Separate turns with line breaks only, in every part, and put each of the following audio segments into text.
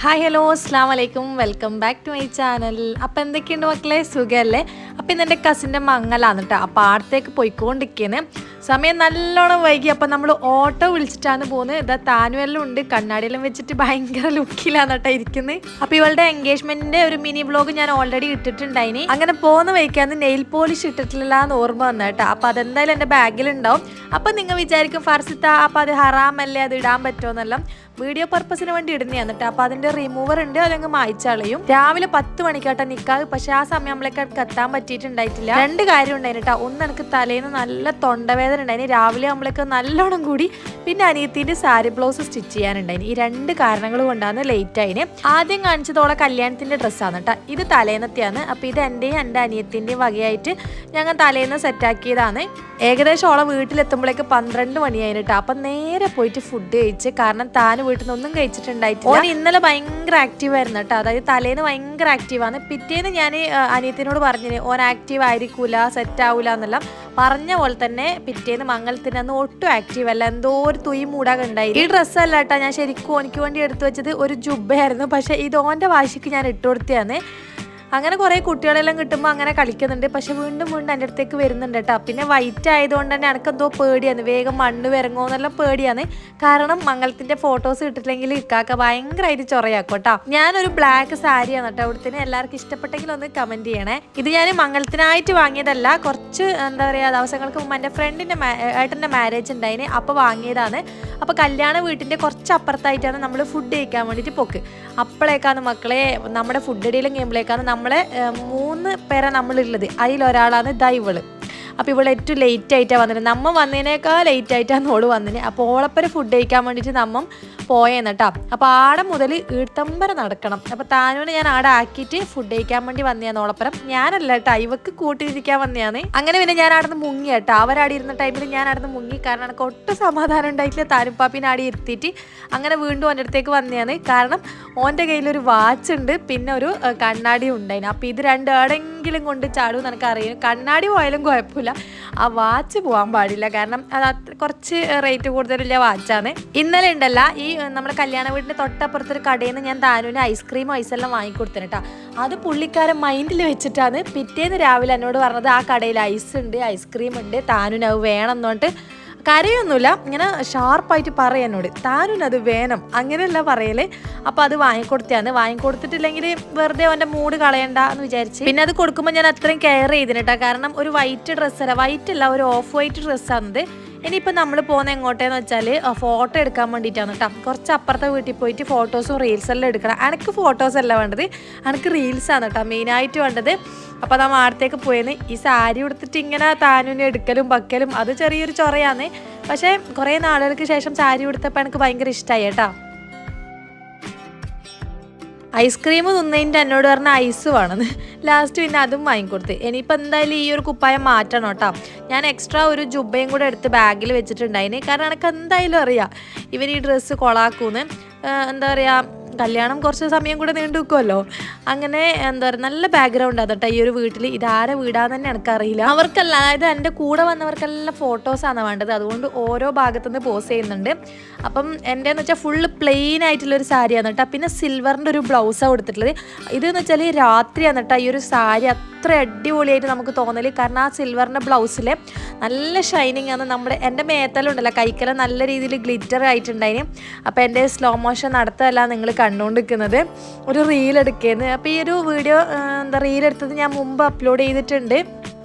Hi hello അസ്സാം വലൈക്കും welcome back to my channel അപ്പം എന്തൊക്കെയുണ്ട് മക്കളെ? സുഖമല്ലേ അപ്പം ഇന്ന് എന്റെ കസിന്റെ മംഗലാണ് കേട്ടോ അപ്പോൾ ആടത്തേക്ക് പോയിക്കൊണ്ടിരിക്കുകയാണ് സമയം നല്ലോണം വൈകി. അപ്പം നമ്മൾ ഓട്ടോ വിളിച്ചിട്ടാണ് പോകുന്നത്. ഇതാ താനുവെല്ലാം ഉണ്ട്. കണ്ണാടിയെല്ലാം വെച്ചിട്ട് ഭയങ്കര ലുക്കിലാണ് കേട്ടോ ഇരിക്കുന്നത് അപ്പോൾ ഇവളുടെ എൻഗേജ്മെന്റിന്റെ ഒരു മിനി ബ്ലോഗ് ഞാൻ ഓൾറെഡി ഇട്ടിട്ടുണ്ടായിനി. അങ്ങനെ പോകുന്ന വഴിക്കാന്ന് നെയിൽ പോളിഷ് ഇട്ടിട്ടില്ല എന്ന് ഓർമ്മ വന്നു കേട്ടോ അപ്പോൾ അതെന്തായാലും എന്റെ ബാഗിലുണ്ടാവും അപ്പം നിങ്ങൾ വിചാരിക്കും ഫർസിത്ത അപ്പോൾ അത് ഹറാമല്ലേ? അത് ഇടാൻ പറ്റുമോന്നെല്ലാം വീഡിയോ പർപ്പസിന് വേണ്ടി ഇടുന്നതാണ് കേട്ടോ അപ്പൊ അതിന്റെ റിമൂവർ ഉണ്ട് അതങ്ങ് മായ്ച്ചളയും. രാവിലെ പത്ത് മണിക്കാട്ട നിക്കാവ് പക്ഷെ ആ സമയം നമ്മളേക്ക് എത്താൻ പറ്റിയിട്ടുണ്ടായിട്ടില്ല. രണ്ട് കാര്യം ഉണ്ടായിരുന്നു ഒന്ന് എനിക്ക് തലേന്ന് നല്ല തൊണ്ടവേദന ഉണ്ടായിന്. രാവിലെ നമ്മളൊക്കെ നല്ലോണം കൂടി പിന്നെ അനിയത്തിന്റെ സാരി ബ്ലൗസ് സ്റ്റിച്ച് ചെയ്യാനുണ്ടായിന്. ഈ രണ്ട് കാരണങ്ങൾ കൊണ്ടാണ് ലേറ്റ് ആയിന്. ആദ്യം കാണിച്ചതോളെ കല്യാണത്തിന്റെ ഡ്രസ്സാണ് കേട്ടോ ഇത് തലേന്നത്തെയാണ്. അപ്പൊ ഇത് എന്റെയും എന്റെ അനിയത്തിന്റെയും വകയായിട്ട് ഞങ്ങൾ തലേന്ന് സെറ്റാക്കിയതാണ് ഏകദേശം ഓളെ വീട്ടിലെത്തുമ്പോഴേക്ക് പന്ത്രണ്ട് മണിയായിരുന്നു കേട്ടോ അപ്പൊ നേരെ പോയിട്ട് ഫുഡ് കഴിച്ച് കാരണം താൻ വീട്ടിൽ നിന്ന് ഒന്നും കഴിച്ചിട്ടുണ്ടായിട്ടില്ല. ഓൻ ഇന്നലെ ഭയങ്കര ആക്റ്റീവ് ആയിരുന്നു കേട്ടോ. അതായത് തലേന്ന് ഭയങ്കര ആക്റ്റീവാണ് പിറ്റേന്ന് ഞാൻ അനിയത്തിനോട് പറഞ്ഞിന് ഓൻ ആക്റ്റീവ് ആയിരിക്കൂല സെറ്റ് ആവൂല എന്നെല്ലാം. പറഞ്ഞ പോലെ തന്നെ പിറ്റേന്ന് മംഗളത്തിന് അന്ന് ഒട്ടും ആക്റ്റീവ് അല്ല. എന്തോ ഒരു തുയി മൂടാകെ ഉണ്ടായി ഈ ഡ്രസ്സ് അല്ല കേട്ടോ. ഞാൻ ശരിക്കും ഓനിക്ക് വേണ്ടി എടുത്തു വെച്ചത് ഒരു ജുബ്ബയായിരുന്നു പക്ഷെ ഇത് ഓന്റെ വാശിക്ക് ഞാൻ ഇട്ട് കൊടുത്തതാണ് അങ്ങനെ കുറേ കുട്ടികളെല്ലാം കിട്ടുമ്പോൾ അങ്ങനെ കളിക്കുന്നുണ്ട്. പക്ഷെ വീണ്ടും വീണ്ടും എന്റെ അടുത്തേക്ക് വരുന്നുണ്ട് കേട്ടോ. പിന്നെ വൈറ്റ് ആയതുകൊണ്ട് തന്നെ എനിക്ക് എന്തോ പേടിയാണ്. വേഗം മണ്ണ് വരങ്ങോ എന്നെല്ലാം പേടിയാണ്. കാരണം മംഗളത്തിന്റെ ഫോട്ടോസ് ഇട്ടിട്ടില്ലെങ്കിൽ ഇക്കാക്ക ഭയങ്കരമായിട്ട് ചൊറയാക്കും കേട്ടോ. ഞാനൊരു ബ്ലാക്ക് സാരിയാണ് കേട്ടോ. അവിടുത്തെ എല്ലാവർക്കും ഇഷ്ടപ്പെട്ടെങ്കിൽ ഒന്ന് കമന്റ് ചെയ്യണേ. ഇത് ഞാൻ മംഗളത്തിനായിട്ട് വാങ്ങിയതല്ല. കുറച്ച് എന്താ പറയുക ദിവസങ്ങൾക്ക് മുമ്പ് എന്റെ ഫ്രണ്ടിന്റെ ഏട്ടന്റെ മാരേജ് ഉണ്ടായിന്. അപ്പോൾ വാങ്ങിയതാണ്. അപ്പോൾ കല്യാണ വീട്ടിന്റെ കുറച്ച് അപ്പുറത്തായിട്ടാണ് നമ്മൾ ഫുഡ് കഴിക്കാൻ വേണ്ടിയിട്ട് പോക്ക്. അപ്പോഴേക്കാണ് മക്കളെ നമ്മുടെ ഫുഡ് ഇടയിലും കഴിയുമ്പോഴേക്കാണ് നമ്മളെ മൂന്ന് പേരാണ് നമ്മളുള്ളത് അതിലൊരാളാണ് ദൈവൾ. അപ്പോൾ ഇവിടെ ഏറ്റവും ലേറ്റ് ആയിട്ടാണ് വന്നത് നമ്മ വന്നതിനേക്കാൾ ലേറ്റ് ആയിട്ടാണ് ഓൾ വന്നത് അപ്പോൾ ഓളപ്പര ഫുഡ് കഴിക്കാൻ വേണ്ടിയിട്ട് നമ്മ പോയെന്ന് കേട്ടോ അപ്പോൾ ആടെ മുതൽ ഈർത്തമ്പര നടക്കണം. അപ്പോൾ താനൂന് ഞാൻ ആടെ ആക്കിയിട്ട് ഫുഡ് കഴിക്കാൻ വേണ്ടി വന്നതാണ് ഓളപ്പരം. ഞാനല്ല കേട്ടോ ഇവക്ക് കൂട്ടിയിരിക്കാൻ വന്നതാണ് അങ്ങനെ പിന്നെ ഞാൻ അവിടെ നിന്ന് മുങ്ങി കേട്ടോ അവരാടെ ഇരുന്ന ടൈമിൽ ഞാൻ അവിടെ നിന്ന് മുങ്ങി. കാരണം എനിക്ക് ഒട്ടും സമാധാനം ഉണ്ടായിട്ടില്ല. താനുപ്പാപ്പിനെ ആടെ ഇരുത്തിയിട്ട് അങ്ങനെ വീണ്ടും എന്റെ അടുത്തേക്ക് വന്നതാണ് കാരണം ഓന്റെ കയ്യിലൊരു വാച്ച് ഉണ്ട്. പിന്നെ ഒരു കണ്ണാടി ഉണ്ടായിന്. അപ്പോൾ ഇത് രണ്ട് ആടെങ്കിലും കൊണ്ട് ചാടും എന്ന് എനിക്ക് അറിയാം. കണ്ണാടി പോയാലും കുഴപ്പമില്ല. ആ വാച്ച് പോകാൻ പാടില്ല. കാരണം അത് കുറച്ച് റേറ്റ് കൂടുതലുള്ള വാച്ചാണ് ഇന്നലെ ഉണ്ടല്ല ഈ നമ്മുടെ കല്യാണ വീടിന്റെ തൊട്ടപ്പുറത്തൊരു കടയിൽ നിന്ന് ഞാൻ താനൂന് ഐസ്ക്രീം ഐസെല്ലാം വാങ്ങിക്കൊടുത്തിന് കേട്ടോ അത് പുള്ളിക്കാരൻ മൈൻഡിൽ വെച്ചിട്ടാണ് പിറ്റേന്ന് രാവിലെ എന്നോട് പറഞ്ഞത് ആ കടയിൽ ഐസ് ഉണ്ട് ഐസ്ക്രീം ഉണ്ട് താനൂന് അത് വേണം എന്ന് പറഞ്ഞിട്ട് കരയൊന്നുമില്ല. ഇങ്ങനെ ഷാർപ്പായിട്ട് പറയും എന്നോട് താനും അത് വേണം. അങ്ങനെയല്ല പറയൽ. അപ്പം അത് വാങ്ങിക്കൊടുത്തതാണ് വാങ്ങിക്കൊടുത്തിട്ടില്ലെങ്കിൽ വെറുതെ അവന്റെ മൂഡ് കളയണ്ട എന്ന് വിചാരിച്ച്. പിന്നെ അത് കൊടുക്കുമ്പോൾ ഞാൻ അത്രയും കെയർ ചെയ്തിട്ടാണ് കാരണം ഒരു വൈറ്റ് ഡ്രസ്സല്ല വൈറ്റ് അല്ല ഒരു ഓഫ് വൈറ്റ് ഡ്രസ്സാണത് ഇനിയിപ്പോൾ നമ്മൾ പോകുന്ന എങ്ങോട്ടേന്ന് വെച്ചാൽ ഫോട്ടോ എടുക്കാൻ വേണ്ടിയിട്ടാണ് കേട്ടോ കുറച്ച് അപ്പുറത്തെ വീട്ടിൽ പോയിട്ട് ഫോട്ടോസും റീൽസ് എല്ലാം എടുക്കണം. എനിക്ക് ഫോട്ടോസ് അല്ല വേണ്ടത്. എനിക്ക് റീൽസാണ് കേട്ടോ മെയിനായിട്ട് വേണ്ടത്. അപ്പോൾ നമ്മൾ അടുത്തേക്ക് പോയെന്ന്. ഈ സാരി ഉടുത്തിട്ട് ഇങ്ങനെ താനൂനെ എടുക്കലും ബക്കലും അത് ചെറിയൊരു ചൊറയാണ് പക്ഷേ കുറേ നാളുകൾക്ക് ശേഷം സാരി ഉടുത്തപ്പോൾ എനിക്ക് ഭയങ്കര ഇഷ്ടമായി കേട്ടോ ഐസ്ക്രീം തിന്നതിന്റെ എന്നോട് പറഞ്ഞ ഐസ് വേണമെന്ന് ലാസ്റ്റ് പിന്നെ അതും വാങ്ങിക്കൊടുത്ത്. ഇനിയിപ്പോൾ എന്തായാലും ഈ ഒരു കുപ്പായം മാറ്റണം കേട്ടോ. ഞാൻ എക്സ്ട്രാ ഒരു ജുബയും കൂടെ എടുത്ത് ബാഗിൽ വെച്ചിട്ടുണ്ടായിന്. കാരണം എനിക്ക് എന്തായാലും അറിയാം. ഇവർ ഈ ഡ്രസ്സ് കൊളാക്കൂന്ന്. എന്താ പറയുക കല്യാണം കുറച്ച് സമയം കൂടെ നീണ്ടു നിൽക്കുമല്ലോ അങ്ങനെ എന്താ പറയുക നല്ല ബാക്ക്ഗ്രൗണ്ട് കേട്ടോ ഈ ഒരു വീട്ടിൽ ഇതാരെ വീടാന്ന് തന്നെ എനിക്കറിയില്ല. അവർക്കല്ല അതായത് എന്റെ കൂടെ വന്നവർക്കെല്ലാം ഫോട്ടോസാണ് വേണ്ടത്. അതുകൊണ്ട് ഓരോ ഭാഗത്തുനിന്ന് പോസ് ചെയ്യുന്നുണ്ട്. അപ്പം എന്റെ എന്ന് വെച്ചാൽ ഫുള്ള് പ്ലെയിൻ ആയിട്ടുള്ള ഒരു സാരിയാണ് കേട്ടോ. പിന്നെ സിൽവറിന്റെ ഒരു ബ്ലൗസാണ് കൊടുത്തിട്ടുള്ളത്. ഇതെന്ന് വെച്ചാൽ രാത്രിയാണ് കേട്ടോ ഈ ഒരു സാരി അത്ര അടിപൊളിയായിട്ട് നമുക്ക് തോന്നൽ. കാരണം ആ സിൽവറിന്റെ ബ്ലൗസിൽ നല്ല ഷൈനിങ് ആണ്. നമ്മുടെ എന്റെ മേത്തലുണ്ടല്ലോ കൈക്കല നല്ല രീതിയിൽ ഗ്ലിറ്റർ ആയിട്ടുണ്ടായിന്. അപ്പോൾ എന്റെ സ്ലോ മോഷൻ നടത്തല്ല നിങ്ങൾ കണ്ടുകൊണ്ടിരിക്കുന്നത്. ഒരു റീൽ എടുക്കുന്നത് അപ്പോൾ ഈ ഒരു വീഡിയോ എന്താ റീൽ എടുത്തത് ഞാൻ മുമ്പ് അപ്ലോഡ് ചെയ്തിട്ടുണ്ട്.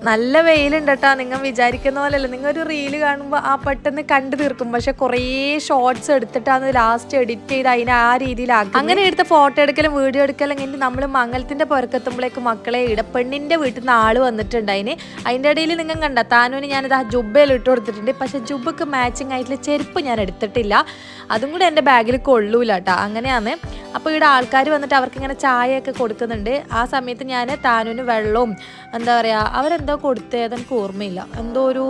നല്ല വെയിലുണ്ട് കേട്ടോ നിങ്ങൾ വിചാരിക്കുന്ന പോലെ പോലെയല്ല. നിങ്ങൾ ഒരു റീൽ കാണുമ്പോൾ ആ പെട്ടെന്ന് കണ്ടു തീർക്കും. പക്ഷെ കുറേ ഷോർട്സ് എടുത്തിട്ടാണ് ലാസ്റ്റ് എഡിറ്റ് ചെയ്ത് അതിനെ ആ രീതിയിലാക്കും അങ്ങനെ എടുത്ത ഫോട്ടോ എടുക്കലും വീഡിയോ എടുക്കലും കഴിഞ്ഞ് നമ്മൾ മംഗലത്തിന്റെ പുറക്കെത്തുമ്പോഴേക്ക് മക്കളെ ഇടപ്പെണ്ണിന്റെ വീട്ടിൽ നിന്ന് ആൾ വന്നിട്ടുണ്ട് അതിന്. അതിന്റെ ഇടയിൽ നിങ്ങൾ കണ്ട താനൂന് ഞാനിത് ആ ജുബയിൽ ഇട്ട് കൊടുത്തിട്ടുണ്ട്. പക്ഷെ ജുബക്ക് മാച്ചിങ് ആയിട്ടുള്ള ചെരുപ്പ് ഞാൻ എടുത്തിട്ടില്ല. അതും കൂടെ എന്റെ ബാഗിൽ കൊള്ളൂല കേട്ടോ അങ്ങനെയാണ്. അപ്പോൾ ഇവിടെ ആൾക്കാർ വന്നിട്ട് അവർക്ക് ഇങ്ങനെ ചായയൊക്കെ കൊടുക്കുന്നുണ്ട്. ആ സമയത്ത് ഞാൻ താനൂന് വെള്ളവും എന്താ പറയുക അവരെന്തോ കൊടുത്തത് എനിക്ക് ഓർമ്മയില്ല. എന്തോ ഒരു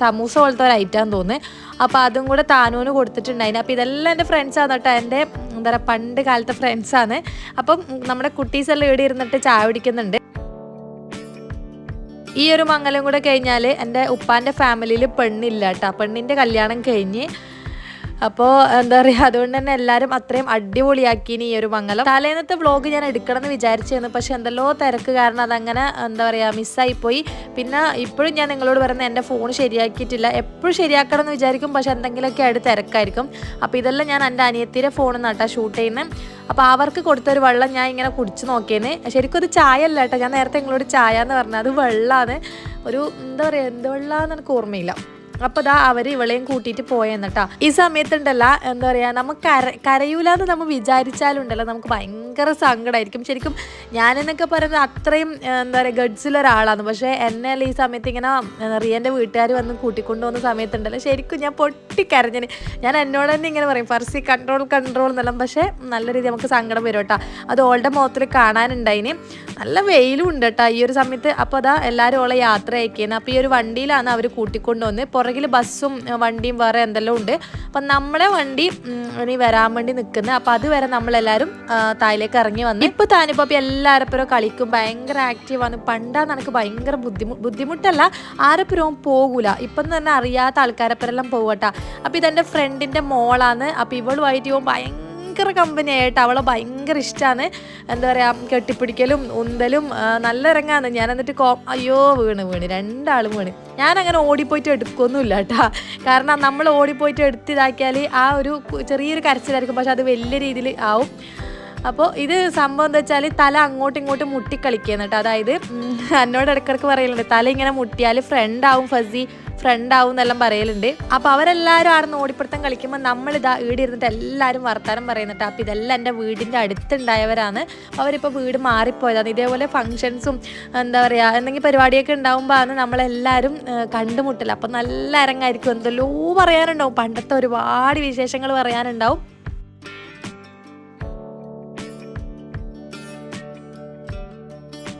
സമൂസ പോലത്തെ ഒരു ഐറ്റാന്ന് തോന്നുന്നു. അപ്പോൾ അതും കൂടെ താനൂന് കൊടുത്തിട്ടുണ്ടായിന് അപ്പോൾ ഇതെല്ലാം എന്റെ ഫ്രണ്ട്സാണ് കേട്ടോ. എന്റെ എന്താ പറയുക പണ്ട് കാലത്തെ ഫ്രണ്ട്സാണ് അപ്പം നമ്മുടെ കുട്ടീസ് എല്ലാം ഇവിടെ ഇരുന്നിട്ട് ചായ കുടിക്കുന്നുണ്ട്. ഈ ഒരു മംഗലം കൂടെ കഴിഞ്ഞാൽ എന്റെ ഉപ്പാന്റെ ഫാമിലിയിൽ പെണ്ണില്ല കേട്ടോ. പെണ്ണിന്റെ കല്യാണം കഴിഞ്ഞ് അപ്പോൾ എന്താ പറയുക അതുകൊണ്ട് തന്നെ എല്ലാവരും അത്രയും അടിപൊളിയാക്കിനി ഈ ഒരു മംഗലം. തലേന്നത്തെ വ്ളോഗ് ഞാൻ എടുക്കണം എന്ന് വിചാരിച്ചിരുന്നു പക്ഷെ എന്തല്ലോ തിരക്ക് കാരണം അതങ്ങനെ എന്താ പറയുക മിസ്സായി പോയി. പിന്നെ ഇപ്പോഴും ഞാൻ നിങ്ങളോട് പറയുന്നത് എന്റെ ഫോൺ ശരിയാക്കിയിട്ടില്ല. എപ്പോഴും ശരിയാക്കണം എന്ന് വിചാരിക്കും പക്ഷെ എന്തെങ്കിലുമൊക്കെ ആയിട്ട് തിരക്കായിരിക്കും. അപ്പോൾ ഇതെല്ലാം ഞാൻ എന്റെ അനിയത്തിയുടെ ഫോണിൽ നിന്നാട്ടാ ഷൂട്ട് ചെയ്യുന്നത് അപ്പോൾ അവർക്ക് കൊടുത്തൊരു വെള്ളം ഞാൻ ഇങ്ങനെ കുടിച്ച് നോക്കിയേന്. ശരിക്കും ഒരു ചായ അല്ല കേട്ടോ ഞാൻ നേരത്തെ നിങ്ങളോട് ചായ എന്ന് പറഞ്ഞത് അത് വെള്ളമാണ് ഒരു എന്താ പറയുക എന്ത് വെള്ളമാണെന്ന് എനിക്ക് ഓർമ്മയില്ല. അപ്പോൾ ഇതാ അവർ ഇവളെയും കൂട്ടിയിട്ട് പോയെന്നിട്ടാ. ഈ സമയത്തുണ്ടല്ല എന്താ പറയുക നമുക്ക് കര കരയൂലെന്ന് നമ്മൾ വിചാരിച്ചാലുണ്ടല്ലോ നമുക്ക് ഭയങ്കര സങ്കടമായിരിക്കും ശരിക്കും ഞാനെന്നൊക്കെ പറയുന്നത് അത്രയും എന്താ പറയുക ഗഡ്സിലൊരാളാണ് പക്ഷേ എന്നെ ഈ സമയത്ത് ഇങ്ങനെ റിയന്റെ വീട്ടുകാർ വന്ന് കൂട്ടിക്കൊണ്ടു പോകുന്ന സമയത്തുണ്ടല്ലോ ശരിക്കും ഞാൻ പൊട്ടിക്കരഞ്ഞന്. ഞാൻ എന്നോട് തന്നെ ഇങ്ങനെ പറയും ഫർസി കൺട്രോൾ കൺട്രോൾ എന്നെല്ലാം. പക്ഷേ നല്ല രീതി നമുക്ക് സങ്കടം വരും കേട്ടോ. അത് ഓളുടെ മുഖത്തിൽ കാണാനുണ്ടായിന്. നല്ല വെയിലും ഉണ്ട് കേട്ടോ ഈ ഒരു സമയത്ത്. അപ്പോൾ അതാ എല്ലാവരും ഓളെ യാത്ര അയക്കുന്നത് അപ്പോൾ ഈ ഒരു വണ്ടിയിലാണ് അവർ കൂട്ടിക്കൊണ്ടുവന്ന്. പുറകിൽ ബസ്സും വണ്ടിയും വേറെ എന്തെല്ലാം ഉണ്ട്. അപ്പം നമ്മളെ വണ്ടി ഇനി വരാൻ വേണ്ടി നിൽക്കുന്നത് അപ്പോൾ അതുവരെ നമ്മളെല്ലാവരും തായിലേക്ക് ഇറങ്ങി വന്നു. ഇപ്പോൾ താനിപ്പോൾ എല്ലാവരപ്പുറം കളിക്കും. ഭയങ്കര ആക്റ്റീവാണ് പണ്ടാന്ന് എനിക്ക് ഭയങ്കര ബുദ്ധിമുട്ട് ബുദ്ധിമുട്ടല്ല. ആരപ്പുറവും പോകൂല ഇപ്പം തന്നെ അറിയാത്ത ആൾക്കാരപ്പുറെല്ലാം പോവട്ടാ അപ്പോൾ ഇതെന്റെ ഫ്രണ്ടിന്റെ മോളാണ്. അപ്പോൾ ഇവളുമായിട്ട് ഇവൻ ഭയങ്കര ഭയങ്കര കമ്പനി ആയിട്ട് അവളെ ഭയങ്കര ഇഷ്ടമാണ് എന്താ പറയുക കെട്ടിപ്പിടിക്കലും ഉന്തലും നല്ല ഇറങ്ങാന്ന് ഞാൻ എന്നിട്ട് കോ അയ്യോ വീണ് വീണ്. രണ്ടാളും വീണ്. ഞാൻ അങ്ങനെ ഓടിപ്പോയിട്ട് എടുക്കൊന്നുമില്ല കേട്ടാ. കാരണം നമ്മൾ ഓടിപ്പോയിട്ട് എടുത്തിതാക്കിയാൽ ആ ഒരു ചെറിയൊരു കരച്ചിലായിരിക്കും. പക്ഷെ അത് വലിയ രീതിയിൽ ആവും. അപ്പോൾ ഇത് സംഭവം എന്താ വെച്ചാൽ തല അങ്ങോട്ടും ഇങ്ങോട്ടും മുട്ടിക്കളിക്കുക കേട്ടോ. അതായത് എന്നോട് ഇടക്കിടക്ക് പറയലുണ്ട് തല ഇങ്ങനെ മുട്ടിയാൽ ഫ്രണ്ട് ആവും ഫസി ഫ്രണ്ട് ആവും എന്നെല്ലാം പറയലുണ്ട്. അപ്പോൾ അവരെല്ലാവരും ആടുന്ന് ഓടിപ്പിടുത്തം കളിക്കുമ്പോൾ നമ്മളിതാ ഇരുന്നിട്ട് എല്ലാവരും വർത്താനം പറയുന്നുണ്ട് അപ്പോൾ ഇതെല്ലാം എന്റെ വീടിന്റെ അടുത്തുണ്ടായവരാണ്. അവരിപ്പോൾ വീട് മാറിപ്പോയതാണ്. ഇതേപോലെ ഫങ്ഷൻസും എന്താ പറയുക എന്തെങ്കിലും പരിപാടിയൊക്കെ ഉണ്ടാകുമ്പോൾ ആണ് നമ്മളെല്ലാവരും കണ്ടുമുട്ടൽ അപ്പോൾ നല്ല അരങ്ങായിരിക്കും. എന്തെല്ലോ പറയാനുണ്ടാവും. പണ്ടത്തെ ഒരുപാട് വിശേഷങ്ങൾ പറയാനുണ്ടാവും.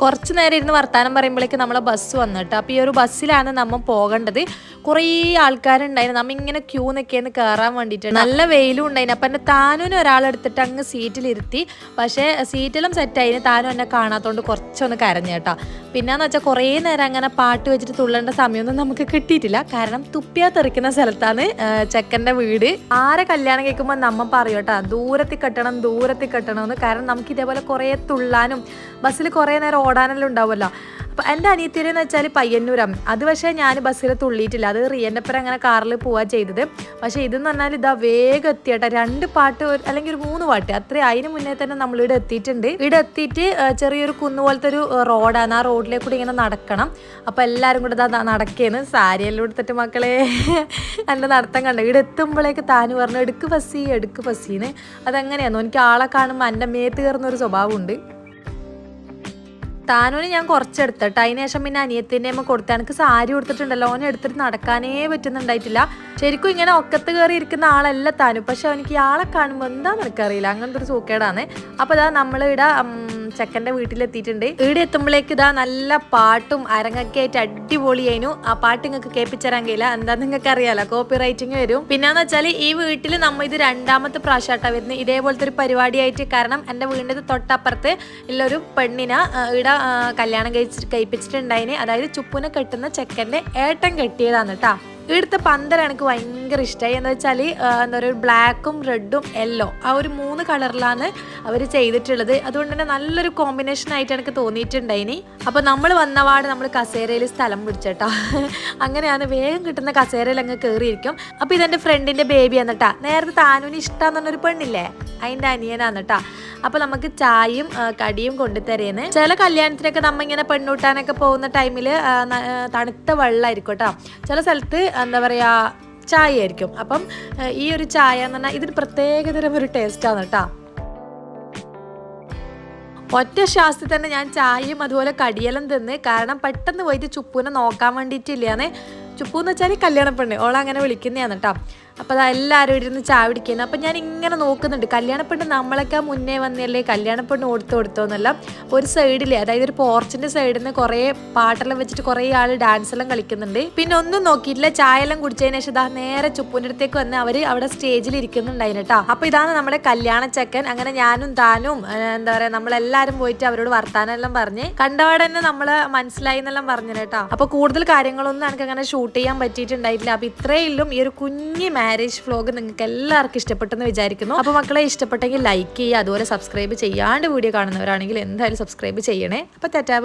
കുറച്ച് നേരം ഇരുന്ന് വർത്താനം പറയുമ്പോഴേക്ക് നമ്മളെ ബസ് വന്നിട്ട് അപ്പോൾ ഈ ഒരു ബസ്സിലാണ് നമ്മൾ പോകേണ്ടത്. കുറേ ആൾക്കാരുണ്ടായിരുന്നു. നമ്മ ഇങ്ങനെ ക്യൂ നിൽക്കേന്ന് കയറാൻ വേണ്ടിയിട്ട് നല്ല വെയിലും ഉണ്ടായിരുന്നു. അപ്പം എന്റെ താനൂന് ഒരാളെടുത്തിട്ട് അങ്ങ് സീറ്റിലിരുത്തി. പക്ഷേ സീറ്റെല്ലാം സെറ്റായി താനും എന്നെ കാണാത്തതുകൊണ്ട് കുറച്ചൊന്ന് കരഞ്ഞു പിന്നെന്ന് വെച്ചാൽ കുറേ നേരം അങ്ങനെ പാട്ട് വെച്ചിട്ട് തുള്ളേണ്ട സമയമൊന്നും നമുക്ക് കിട്ടിയിട്ടില്ല. കാരണം തുപ്പിയാ തെറിക്കുന്ന സ്ഥലത്താണ് ചെക്കന്റെ വീട്. ആരെ കല്യാണം കേൾക്കുമ്പോൾ നമ്മൾ പറയും കേട്ടോ ദൂരത്തിൽ കെട്ടണം ദൂരത്തിൽ കെട്ടണം എന്ന്. കാരണം നമുക്ക് ഇതേപോലെ കുറേ തുള്ളാനും ബസ്സിൽ കുറേ നേരം ഓടാനെല്ലാം ഉണ്ടാവുമല്ലോ. അപ്പം എന്റെ അനിയത്തിരെന്ന് വെച്ചാൽ പയ്യന്നൂരാണ് അത് പക്ഷേ ഞാൻ ബസ്സിൽ തുള്ളിയിട്ടില്ല. അത് റിയന്റെ ഒപ്പം അങ്ങനെ കാറിൽ പോവാ ചെയ്തത്. പക്ഷേ ഇതെന്ന് പറഞ്ഞാൽ ഇതാ വേഗം എത്തിയട്ടെ. രണ്ട് പാട്ട് അല്ലെങ്കിൽ ഒരു മൂന്ന് പാട്ട്. അത്രയും അതിന് മുന്നേ തന്നെ നമ്മൾ ഇവിടെ എത്തിയിട്ടുണ്ട്. ഇവിടെ എത്തിയിട്ട് ചെറിയൊരു കുന്നു പോലത്തെ ഒരു റോഡാണ്. ആ റോഡിലേക്ക് കൂടി ഇങ്ങനെ നടക്കണം. അപ്പോൾ എല്ലാവരും കൂടെ ഇതാ നടക്കേന്ന്. സാരിയെല്ലാം എടുത്തിട്ട് മക്കളെ എന്റെ നടത്തം കണ്ടു. ഇവിടെ എത്തുമ്പോഴേക്ക് താന് പറഞ്ഞു എടുക്ക് ഫസ്സി എടുക്ക് ഫസ്സീന്ന് അതെങ്ങനെയാണോ എനിക്ക് ആളെ കാണുമ്പോൾ എന്റെ മേത്ത് കയറുന്ന ഒരു സ്വഭാവമുണ്ട്. താനൂന് ഞാൻ കുറച്ചെടുത്തിട്ട് അതിന് ശേഷം പിന്നെ അനിയത്തിന്റെ അമ്മ കൊടുത്ത എനിക്ക് സാരി കൊടുത്തിട്ടുണ്ടല്ലോ ഓനെ എടുത്തിട്ട് നടക്കാനേ പറ്റുന്നുണ്ടായിട്ടില്ല. ശരിക്കും ഇങ്ങനെ ഒക്കത്ത് കയറി ഇരിക്കുന്ന ആളല്ല താനു. പക്ഷെ അവനിക്ക് ആളെ കാണുമ്പോൾ എന്താണെന്ന് എനിക്കറിയില്ല. അങ്ങനത്തെ ഒരു സൂക്കേടാണ്. അപ്പോൾ ഇതാ നമ്മളിവിടെ ചെക്കന്റെ വീട്ടിലെത്തിയിട്ടുണ്ട്. ഇവിടെ എത്തുമ്പോഴേക്ക് ഇതാ നല്ല പാട്ടും അരങ്ങൊക്കെ ആയിട്ട് അടിപൊളിയായിരുന്നു ആ പാട്ട് നിങ്ങൾക്ക് കേൾപ്പിച്ചരാൻ കഴിയില്ല. എന്താ നിങ്ങൾക്ക് അറിയാലോ കോപ്പി റൈറ്റിംഗ് വരും. പിന്നെന്ന് വെച്ചാൽ ഈ വീട്ടിൽ നമ്മൾ ഇത് രണ്ടാമത്തെ പ്രാവശ്യമായിട്ടാണ് വരുന്നത് ഇതേപോലത്തെ ഒരു പരിപാടിയായിട്ട് കാരണം എന്റെ വീടിന്റെ തൊട്ടപ്പുറത്ത് ഉള്ളൊരു പെണ്ണിനെ ഇവിടെ കല്യാണം കഴിച്ച് കഴിപ്പിച്ചിട്ടുണ്ടായിന്. അതായത് ചുപ്പുനെ കെട്ടുന്ന ചെക്കന്റെ ഏട്ടൻ കെട്ടിയതാണ് കേട്ടോ ഇവിടുത്തെ പന്തലാണ് എനിക്ക് ഭയങ്കര ഇഷ്ടമായി എന്ന് വെച്ചാൽ എന്താ പറയുക ബ്ലാക്കും റെഡും യെല്ലോ ആ ഒരു മൂന്ന് കളറിലാണ് അവർ ചെയ്തിട്ടുള്ളത്. അതുകൊണ്ട് തന്നെ നല്ലൊരു കോമ്പിനേഷൻ ആയിട്ട് എനിക്ക് തോന്നിയിട്ടുണ്ടായിനി. അപ്പോൾ നമ്മൾ വന്നപാട് നമ്മൾ കസേരയിൽ സ്ഥലം പിടിച്ചേട്ടാ. അങ്ങനെയാണ് വേഗം കിട്ടുന്ന കസേരയിൽ അങ്ങ് കയറിയിരിക്കും അപ്പോൾ ഇതെന്റെ ഫ്രണ്ടിന്റെ ബേബി എന്നിട്ടാ നേരത്തെ താനുവിന് ഇഷ്ടമെന്ന് പറഞ്ഞൊരു പെണ്ണില്ലേ? അതിന്റെ അനിയനാണ് കേട്ടാ അപ്പോൾ നമുക്ക് ചായയും കടിയും കൊണ്ടുതരേന്ന്. ചില കല്യാണത്തിനൊക്കെ നമ്മ ഇങ്ങനെ പെണ്ണൂട്ടാനൊക്കെ പോകുന്ന ടൈമിൽ തണുത്ത വെള്ളമായിരിക്കും കേട്ടോ ചില സ്ഥലത്ത് എന്താ പറയുക ചായ ആയിരിക്കും അപ്പം ഈ ഒരു ചായ എന്ന് പറഞ്ഞാൽ ഇതിന് പ്രത്യേകതരം ഒരു ടേസ്റ്റാണ് കേട്ടോ ഒറ്റ ശ്വാസത്തിൽ തന്നെ ഞാൻ ചായയും അതുപോലെ കടിയെല്ലാം തിന്ന് കാരണം പെട്ടെന്ന് പോയിട്ട് ചുപ്പൂനെ നോക്കാൻ വേണ്ടിയിട്ടില്ലാന്ന്. ചുപ്പു എന്ന് വെച്ചാൽ കല്യാണ പെണ്ണ്. ഓളങ്ങനെ വിളിക്കുന്നതാണ് കേട്ടോ അപ്പോൾ അത് എല്ലാവരും ഇരുന്ന് ചായ അപ്പോൾ അപ്പം ഞാൻ ഇങ്ങനെ നോക്കുന്നുണ്ട്. കല്യാണ പെണ്ണ് നമ്മളൊക്കെ മുന്നേ വന്നല്ലേ? കല്യാണ പെണ്ണ് കൊടുത്തു കൊടുത്തോന്നല്ല ഒരു സൈഡിൽ അതായത് ഒരു പോർച്ചിന്റെ സൈഡിൽ നിന്ന് കുറേ പാട്ടെല്ലാം വെച്ചിട്ട് കുറേ ആൾ ഡാൻസ് എല്ലാം കളിക്കുന്നുണ്ട്. പിന്നെ ഒന്നും നോക്കിയിട്ടില്ല. ചായ എല്ലാം കുടിച്ചതിന് ശേഷം ഇതാ നേരെ ചുപ്പൂന്റെ അടുത്തേക്ക് വന്ന് അവർ അവിടെ സ്റ്റേജിൽ ഇരിക്കുന്നുണ്ടായിരുന്നു കേട്ടോ അപ്പോൾ ഇതാണ് നമ്മുടെ കല്യാണ ചെക്കൻ. അങ്ങനെ ഞാനും താനും എന്താ പറയുക നമ്മളെല്ലാവരും പോയിട്ട് അവരോട് വർത്താനം എല്ലാം പറഞ്ഞ് കണ്ടപാടെ തന്നെ നമ്മൾ മനസ്സിലായി എന്നെല്ലാം പറഞ്ഞു കേട്ടോ അപ്പോൾ കൂടുതൽ കാര്യങ്ങളൊന്നും എനിക്ക് അങ്ങനെ ഷൂട്ട് ചെയ്യാൻ പറ്റിയിട്ടുണ്ടായിട്ടില്ല. അപ്പോൾ ഇത്രയും ഈ ഒരു കുഞ്ഞി മാരേജ് വ്ലോഗ് നിങ്ങൾക്ക് എല്ലാവർക്കും ഇഷ്ടപ്പെട്ടെന്ന് വിചാരിക്കുന്നു. അപ്പോൾ മക്കളെ ഇഷ്ടപ്പെട്ടെങ്കിൽ ലൈക്ക് ചെയ്യുക അതുപോലെ സബ്സ്ക്രൈബ് ചെയ്യാണ്ട് വീഡിയോ കാണുന്നവരാണെങ്കിൽ എന്തായാലും സബ്സ്ക്രൈബ് ചെയ്യണേ. അപ്പോൾ തെറ്റാ